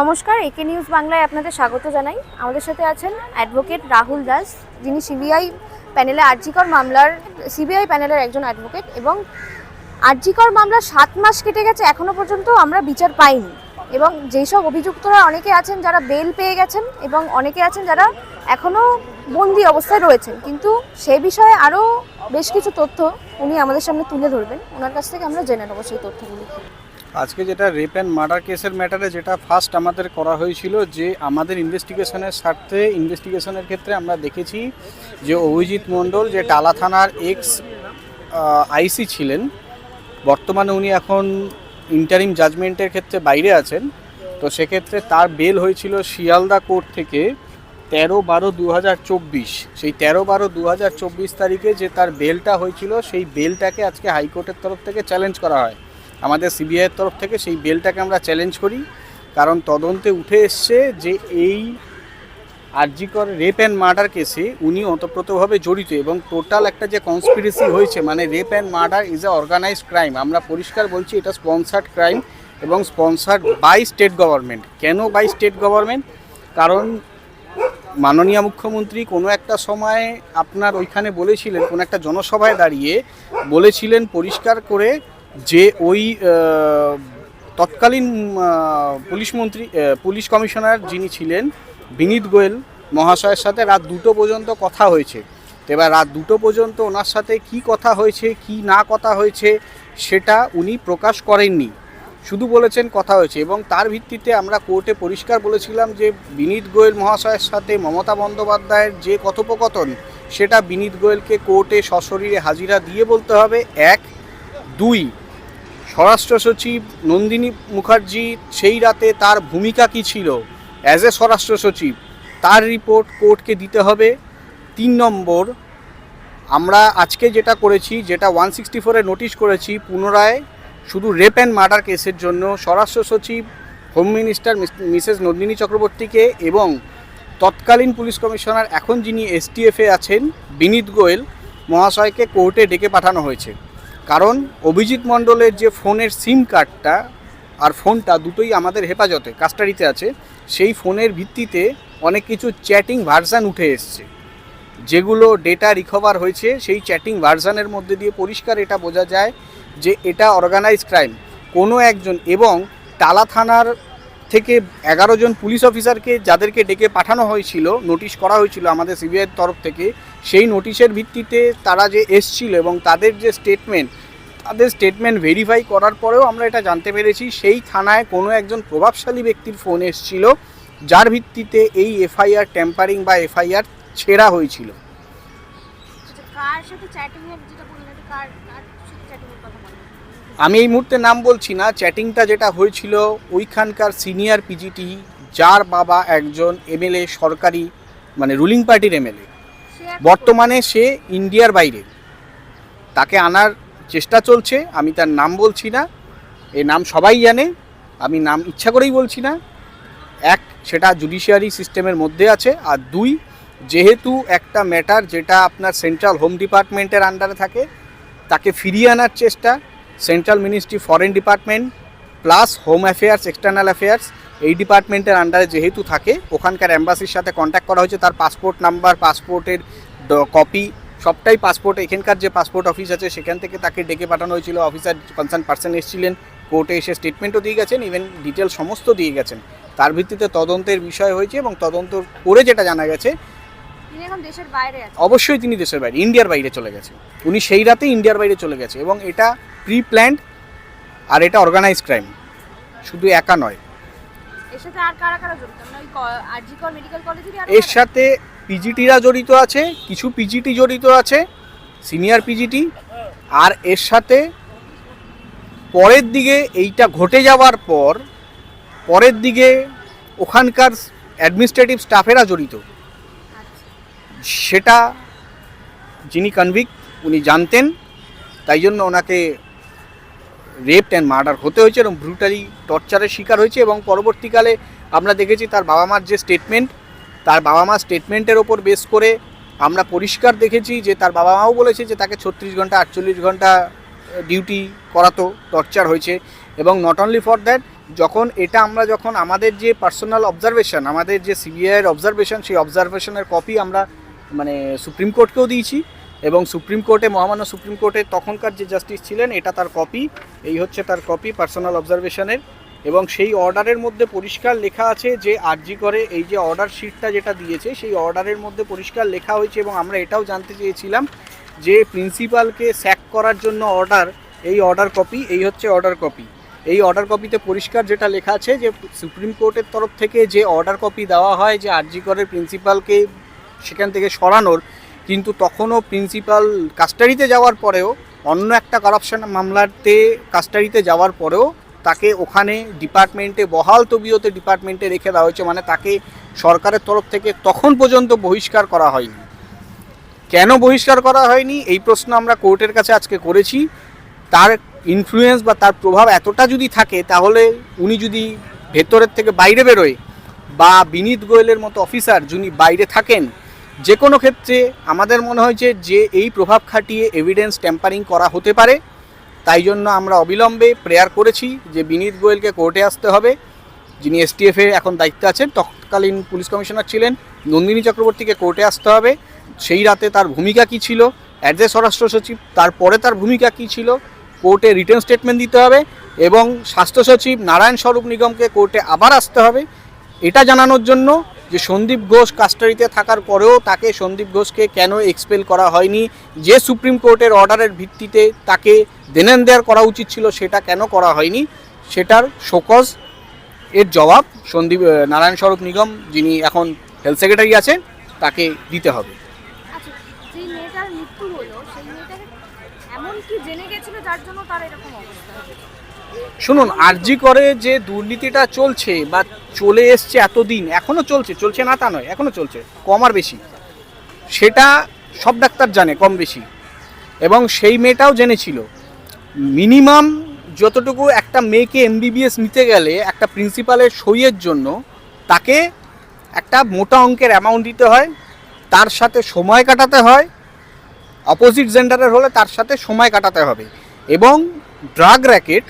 নমস্কার একে নিউজ বাংলায় আপনাদের স্বাগত জানাই। আমাদের সাথে আছেন অ্যাডভোকেট রাহুল দাস, যিনি সিবিআই প্যানেলে আর্জিকর মামলার, সিবিআই প্যানেলের একজন অ্যাডভোকেট এবং আর্জিকর মামলার সাত মাস কেটে গেছে, এখনও পর্যন্ত আমরা বিচার পাইনি। এবং যেসব অভিযুক্তরা অনেকে আছেন যারা বেল পেয়ে গেছেন এবং অনেকে আছেন যারা এখনও বন্দি অবস্থায় রয়েছেন, কিন্তু সে বিষয়ে আরও বেশ কিছু তথ্য উনি আমাদের সামনে তুলে ধরবেন। ওনার কাছ থেকে আমরা জেনে নেব সেই তথ্যগুলি। আজকে যেটা রেপ অ্যান্ড মার্ডার কেসের ম্যাটারে যেটা ফার্স্ট আমাদের করা হয়েছিল যে আমাদের ইনভেস্টিগেশনের স্বার্থে ইনভেস্টিগেশনের ক্ষেত্রে আমরা দেখেছি যে অভিজিৎ মণ্ডল, যে টালা থানার এক্স আইসি ছিলেন, বর্তমানে উনি এখন ইন্টারিম জাজমেন্টের ক্ষেত্রে বাইরে আছেন। তো সেক্ষেত্রে তার বেল হয়েছিল শিয়ালদা কোর্ট থেকে তেরো বারো দু সেই তেরো বারো দু তারিখে যে তার বেলটা হয়েছিল, সেই বেলটাকে আজকে হাইকোর্টের তরফ থেকে চ্যালেঞ্জ করা হয়। আমাদের সিবিআইয়ের তরফ থেকে সেই বেলটাকে আমরা চ্যালেঞ্জ করি। কারণ তদন্তে উঠে এসছে যে এই আরজিকর রেপ অ্যান্ড মার্ডার কেসে উনি ওতপ্রোতভাবে জড়িত এবং টোটাল একটা যে কনস্পিরেসি হয়েছে মানে rape and murder is a organised crime আমরা পরিষ্কার বলছি, এটা স্পন্সার্ড ক্রাইম এবং স্পন্সার্ড বাই স্টেট গভর্নমেন্ট কেন বাই স্টেট গভর্নমেন্ট কারণ মাননীয় মুখ্যমন্ত্রী কোনো একটা সময় আপনার ওইখানে বলেছিলেন, কোনো একটা জনসভায় দাঁড়িয়ে বলেছিলেন পরিষ্কার করে যে ওই তৎকালীন পুলিশ মন্ত্রী পুলিশ কমিশনার যিনি ছিলেন, বিনীত গোয়েল মহাশয়ের সাথে রাত দুটো পর্যন্ত কথা হয়েছে। এবার রাত দুটো পর্যন্ত ওনার সাথে কি কথা হয়েছে, কি না কথা হয়েছে, সেটা উনি প্রকাশ করেননি। শুধু বলেছেন কথা হয়েছে এবং তার ভিত্তিতে আমরা কোর্টে পরিষ্কার বলেছিলাম যে বিনীত গোয়েল মহাশয়ের সাথে মমতা বন্দ্যোপাধ্যায়ের যে কথোপকথন, সেটা বিনীত গোয়েলকে কোর্টে সশরীরে হাজিরা দিয়ে বলতে হবে। এক। দুই। স্বরাষ্ট্র সচিব নন্দিনী মুখার্জি সেই রাতে তার ভূমিকা কী ছিল? অ্যাজ এ স্বরাষ্ট্র সচিব, তার রিপোর্ট কোর্টকে দিতে হবে। তিন নম্বর, আমরা আজকে যেটা করেছি, যেটা ওয়ান সিক্সটি ফোরে নোটিশ করেছি, পুনরায় শুধু রেপ অ্যান্ড মার্ডার কেসের জন্য স্বরাষ্ট্র সচিব হোম মিনিস্টার মিসেস নন্দিনী চক্রবর্তীকে এবং তৎকালীন পুলিশ কমিশনার, এখন যিনি এসটিএফে আছেন, বিনীত গোয়েল মহাশয়কে কোর্টে ডেকে পাঠানো হয়েছে। কারণ অভিজিৎ মণ্ডলের যে ফোনের সিম কার্ডটা আর ফোনটা দুটোই আমাদের হেফাজতে কাস্টাডিতে আছে, সেই ফোনের ভিত্তিতে অনেক কিছু চ্যাটিং ভার্সান উঠে এসছে। যেগুলো ডেটা রিকভার হয়েছে, সেই চ্যাটিং ভার্সানের মধ্যে দিয়ে পরিষ্কার এটা বোঝা যায় যে এটা অর্গানাইজ ক্রাইম কোনো একজন এবং টালা থানার থেকে এগারো জন পুলিশ অফিসারকে যাদেরকে ডেকে পাঠানো হয়েছিল নোটিশ করা হয়েছিল আমাদের সিবিআইয়ের তরফ থেকে সেই নোটিশের ভিত্তিতে তারা যে এসছিল এবং তাদের যে স্টেটমেন্ট তাদের স্টেটমেন্ট ভেরিফাই করার পরেও আমরা এটা জানতে পেরেছি সেই থানায় কোনো একজন প্রভাবশালী ব্যক্তির ফোন এসছিল যার ভিত্তিতে এই এফআইআর ট্যাম্পারিং বা এফআইআর ছেঁড়া হয়েছিল। আচ্ছা, কার সাথে চ্যাটিং এর যেটা বললেন কার কার সাথে চ্যাটিং এর কথা আমি এই মুহূর্তে নাম বলছি না চ্যাটিংটা যেটা হয়েছিল ওইখানকার সিনিয়র পিজিটি যার বাবা একজন এমএলএ সরকারি মানে রুলিং পার্টির এমএলএ বর্তমানে সে ইন্ডিয়ার বাইরে। তাকে আনার চেষ্টা চলছে আমি তার নাম বলছি না এই নাম সবাই জানে আমি নাম ইচ্ছা করেই বলছি না। এক সেটা জুডিশিয়ারি সিস্টেমের মধ্যে আছে আর দুই যেহেতু একটা ম্যাটার যেটা আপনার সেন্ট্রাল হোম ডিপার্টমেন্টের আন্ডারে থাকে তাকে ফিরিয়ে আনার চেষ্টা central ministry foreign department plus home affairs external affairs এই ডিপার্টমেন্টের আন্ডারে যেহেতু থাকে ওখানকার অ্যাম্বাসির সাথে কন্ট্যাক্ট করা হয়েছে তার পাসপোর্ট নাম্বার পাসপোর্টের কপি সবটাই পাসপোর্ট এখানকার যে পাসপোর্ট অফিস আছে সেখান থেকে তাকে ডেকে পাঠানো হয়েছিল। অফিসার কনসার্ন পার্সন এসেছিলেন কোর্টে এসে স্টেটমেন্টও দিয়ে গেছেন ইভেন ডিটেল সমস্ত দিয়ে গেছেন। তার ভিত্তিতে তদন্তের বিষয় হয়েছে এবং তদন্ত করে যেটা জানা গেছে অবশ্যই তিনি দেশের বাইরে ইন্ডিয়ার বাইরে চলে গেছে। উনি সেই রাতে ইন্ডিয়ার বাইরে চলে গেছে এবং এটা প্রি প্ল্যান্ড আর এটা অর্গানাইজ ক্রাইম শুধু একা নয়। এর সাথে জড়িত? মানে পিজিটিরা জড়িত আছে কিছু পিজিটি জড়িত আছে সিনিয়র পিজিটি আর এর সাথে পরের দিকে এইটা ঘটে যাওয়ার পর পরের দিকে ওখানকার অ্যাডমিনিস্ট্রেটিভ স্টাফেরা জড়িত। সেটা যিনি কনভিক্ট উনি জানতেন তাই জন্য ওনাকে রেপ অ্যান্ড মার্ডার হতে হয়েছে এবং ব্রুটালি টর্চারের শিকার হয়েছে এবং পরবর্তীকালে আমরা দেখেছি তার বাবা মার যে স্টেটমেন্ট তার বাবা মার স্টেটমেন্টের ওপর বেস করে আমরা পরিষ্কার দেখেছি যে তার বাবা মাও বলেছে যে তাকে ছত্রিশ ঘণ্টা, আটচল্লিশ ঘণ্টা ডিউটি করাতো টর্চার হয়েছে এবং নট অনলি ফর দ্যাট যখন এটা আমরা যখন আমাদের যে পার্সোনাল অবজারভেশন আমাদের যে সিবিআইয়ের অবজারভেশন সেই অবজারভেশনের কপি আমরা মানে সুপ্রিম কোর্টকেও দিয়েছি। এবং সুপ্রিম কোর্টে, মহামান্য সুপ্রিম কোর্টে তখনকার যে জাস্টিস ছিলেন, এটা তার কপি এই হচ্ছে তার কপি পার্সোনাল অবজারভেশনের এবং সেই অর্ডারের মধ্যে পরিষ্কার লেখা আছে যে আরজি করে এই যে অর্ডার শিটটা যেটা দিয়েছে, সেই অর্ডারের মধ্যে পরিষ্কার লেখা হয়েছে এবং আমরা এটাও জানতে চেয়েছিলাম যে প্রিন্সিপালকে স্যাক করার জন্য অর্ডার এই অর্ডার কপি এই হচ্ছে অর্ডার কপি এই অর্ডার কপিতে পরিষ্কার যেটা লেখা আছে যে সুপ্রিম কোর্টের তরফ থেকে যে অর্ডার কপি দেওয়া হয় যে আরজি করে প্রিন্সিপালকে সেখান থেকে সরানোর কিন্তু তখনও প্রিন্সিপাল কাস্টাডিতে যাওয়ার পরেও, অন্য একটা করাপশন মামলাতে কাস্টাডিতে যাওয়ার পরেও তাকে ওখানে ডিপার্টমেন্টে, বহাল তবিয়তে ডিপার্টমেন্টে রেখে দেওয়া হয়েছে। মানে তাকে সরকারের তরফ থেকে তখন পর্যন্ত বহিষ্কার করা হয়নি। কেন বহিষ্কার করা হয়নি? এই প্রশ্ন আমরা কোর্টের কাছে আজকে করেছি। তার ইনফ্লুয়েন্স বা তার প্রভাব এতটা যদি থাকে, তাহলে উনি যদি ভেতরের থেকে বাইরে বেরোয় বা বিনীত গোয়েলের মতো অফিসার যিনি বাইরে থাকেন যে কোনো ক্ষেত্রে আমাদের মনে হয়েছে যে এই প্রভাব খাটিয়ে এভিডেন্স ট্যাম্পারিং করা হতে পারে, তাই জন্য আমরা অবিলম্বে প্রেয়ার করেছি যে বিনীত গোয়েলকে কোর্টে আসতে হবে। যিনি এসটিএফ এর এখন দায়িত্বে আছেন, তৎকালীন পুলিশ কমিশনার ছিলেন, নন্দিনী চক্রবর্তীকে কোর্টে আসতে হবে। সেই রাতে তার ভূমিকা কী ছিল? অ্যাজ স্বরাষ্ট্র সচিব, তারপরে তার ভূমিকা কী ছিল? কোর্টে রিটার্ন স্টেটমেন্ট দিতে হবে এবং স্বাস্থ্য সচিব নারায়ণ স্বরূপ নিগমকে কোর্টে আবার আসতে হবে। এটা জানানোর জন্য যে সন্দীপ ঘোষ কাস্টাডিতে থাকার পরেও তাকে সন্দীপ ঘোষকে কেন এক্সপেল করা হয়নি? যে সুপ্রিম কোর্টের অর্ডারের ভিত্তিতে তাকে দেনেন দেয়ার করা উচিত ছিল সেটা কেন করা হয়নি? সেটার শোকজ এর জবাব সন্দীপ নারায়ণ স্বরূপ নিগম, যিনি এখন হেলথ সেক্রেটারি আছেন, তাকে দিতে হবে। এমন কি জেনে গেছিল, যার জন্য তার এরকম অবস্থা? শুনুন, আরজি করে যে দুর্নীতিটা চলছে বা চলে এসছে এতদিন, এখনও চলছে চলছে না তা নয়, এখনও চলছে, কম আর বেশি। সেটা সব ডাক্তার জানে, কম বেশি। এবং সেই মেয়েটাও জেনেছিল। মিনিমাম যতটুকু একটা মেয়েকে এমবিবিএস নিতে গেলে একটা প্রিন্সিপালের সইয়ের জন্য তাকে একটা মোটা অঙ্কের অ্যামাউন্ট দিতে হয়, তার সাথে সময় কাটাতে হয় অপোজিট জেন্ডারের হলে তার সাথে সময় কাটাতে হবে। এবং ড্রাগ র্যাকেট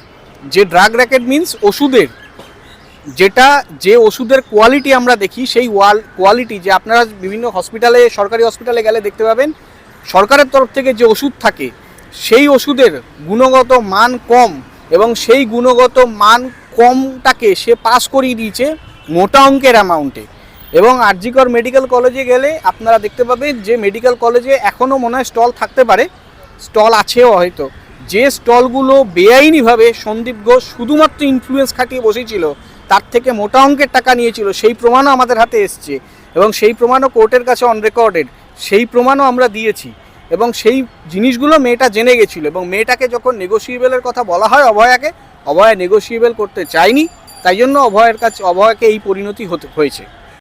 যে ড্রাগ র্যাকেট মিন্স ওষুধের, যেটা যে ওষুধের কোয়ালিটি আমরা দেখি, সেই ওয়াল কোয়ালিটি যে আপনারা বিভিন্ন হসপিটালে সরকারি হসপিটালে গেলে দেখতে পাবেন, সরকারের তরফ থেকে যে ওষুধ থাকে, সেই ওষুধের গুণগত মান কম এবং সেই গুণগত মান কমটাকে সে পাস করিয়ে দিয়েছে মোটা অঙ্কের অ্যামাউন্টে এবং আরজিকর মেডিকেল কলেজে গেলে আপনারা দেখতে পাবেন যে মেডিকেল কলেজে এখনও মনে হয় স্টল থাকতে পারে স্টল আছেও হয়তো। যে স্টলগুলো বেআইনিভাবে সন্দীপ ঘোষ শুধুমাত্র ইনফ্লুয়েন্স খাটিয়ে বসেছিল, তার থেকে মোটা অঙ্কের টাকা নিয়েছিল, সেই প্রমাণও আমাদের হাতে এসছে এবং সেই প্রমাণও কোর্টের কাছে অনরেকর্ডেড সেই প্রমাণও আমরা দিয়েছি এবং সেই জিনিসগুলো মেয়েটা জেনে গেছিল এবং মেয়েটাকে যখন নেগোসিয়েবলের কথা বলা হয় অভয়াকে, অভয়া নেগোসিয়েবল করতে চায়নি, তাই জন্য অভয়ের কাছে, অভয়াকে এই পরিণতি হতে হয়েছে।